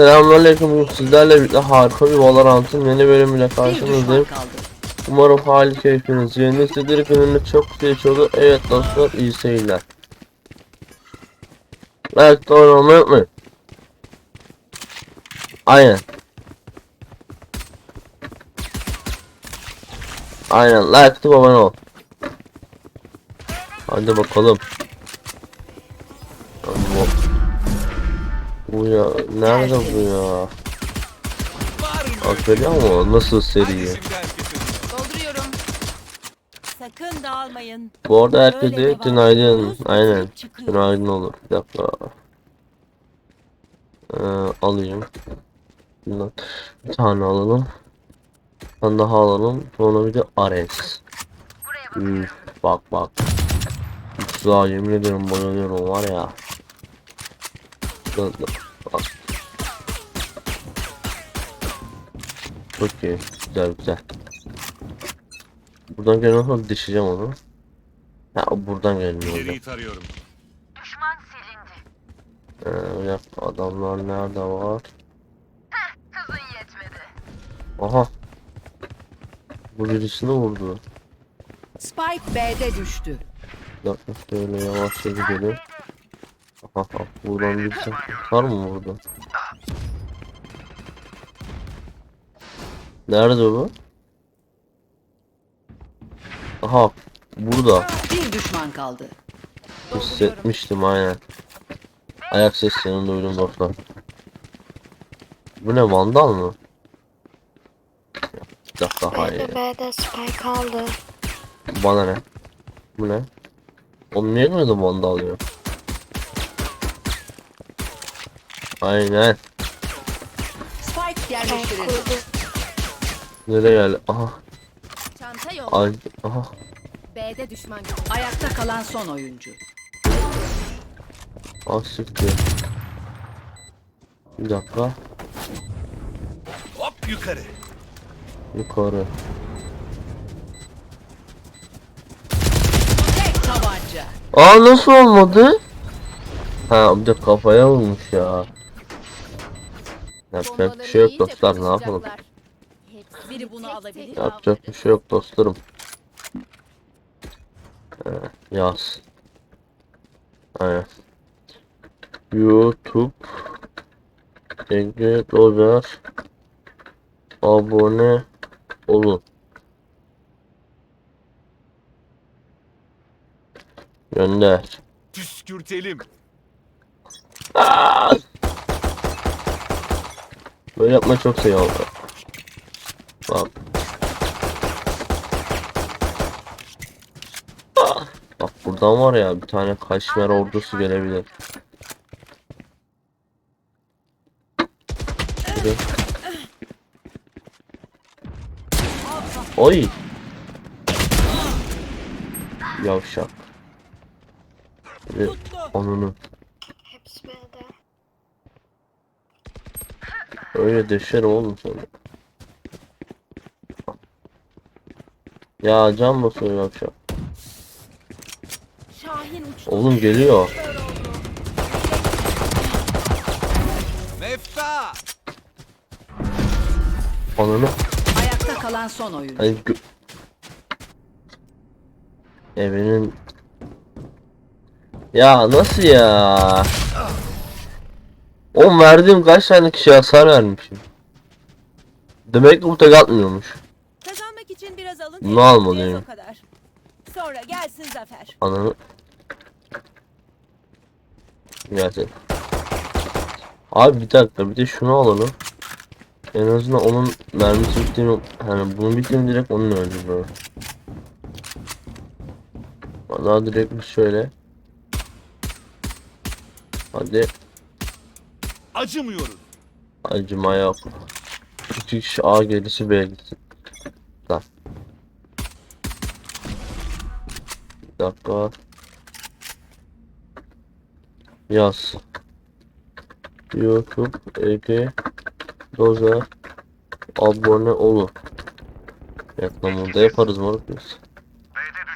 Selamünaleyküm. Bugün sizlerle birlikte harika bir Valorant'ın yeni bölümüyle karşınızdayım. Umarım hali keyfiniz yerinde sizleri gününde çok güzel olur. Evet dostlar iyi seyirler. Like de oynamayı unutmayın. Aynen. Aynen like abone ol. Hadi bakalım. Bu ya nerede bu ya? Görüyor musun? Nasıl seri? Dolduruyorum. Sakın dağılmayın. Bu arada herkese günaydın. Aynen. Günaydın olur. Bir dakika. Ee, alayım. Bundan bir tane alalım. Bir tane daha alalım. Sonra bir de Ares. Üf, bak bak. Güzel yemin ediyorum bayılıyorum var ya. Bak. Çok iyi. Güzel güzel. Buradan gelen sonra dişeceğim onu. Ha buradan gelmiyor. İleriyi tarıyorum. Ee, bir dakika, adamlar nerede var? Aha. Bu birisini vurdu. Spike B'de düştü. Dakika şöyle yavaşça gidelim. Aha, buradan birisi var mı burada? Nerede bu? Aha burada. Bir düşman kaldı. Hissetmiştim aynen. Ayak seslerini duydum dostlar. Bu ne vandal mı? Bir dakika hayır. B'de B'de spike aldı. Bana ne? Bu ne? Oğlum niye böyle vandal alıyor? Aynen. Spike yerleştirildi. Nereye geldi? Aha. Çanta yok. Ay. Aha. B'de düşman görüldü. Ayakta kalan son oyuncu. Ah siktir. Bir dakika. Hop yukarı. Yukarı. Tek tabanca. Aa nasıl olmadı? Ha bir de kafaya vurmuş ya. Yapacak bir şey yok dostlar ne yapalım. Biri bunu alabilir. Yapacak bir şey yok dostlarım. Ee, yaz. Aynen. YouTube Ege Dozer Abone olun. Gönder. Püskürtelim. Böyle yapma çok şey oldu. Ah, Bak buradan var ya bir tane kaşmer ordusu gelebilir. Oy. Yavşak. Bir onunu. Hepsi. Öyle deşerim oğlum sana. Ya can basıyor uçtu. Oğlum geliyor. Mefta. Ananı. Ayakta kalan son oyuncu. Hani gö- Evinin Ya nasıl ya? Oğlum verdiğim kaç tane kişi hasar vermişim. Demek ki bu tek atmıyormuş. Kazanmak için biraz alın. Bunu almalıyım. Sonra gelsin zafer. Ananı. Gelsin. Abi bir dakika bir de şunu alalım. En azından onun mermisi bittiğini hani bunu bittiğini direkt onun öldürür. Daha direkt şöyle. Hadi Acımıyoruz. acıma yok. İki kişi A gerisi B gitsin. Lan. Bir dakika. Yaz. YouTube Ege Doza abone olun. Reklamını da yaparız moruk biz.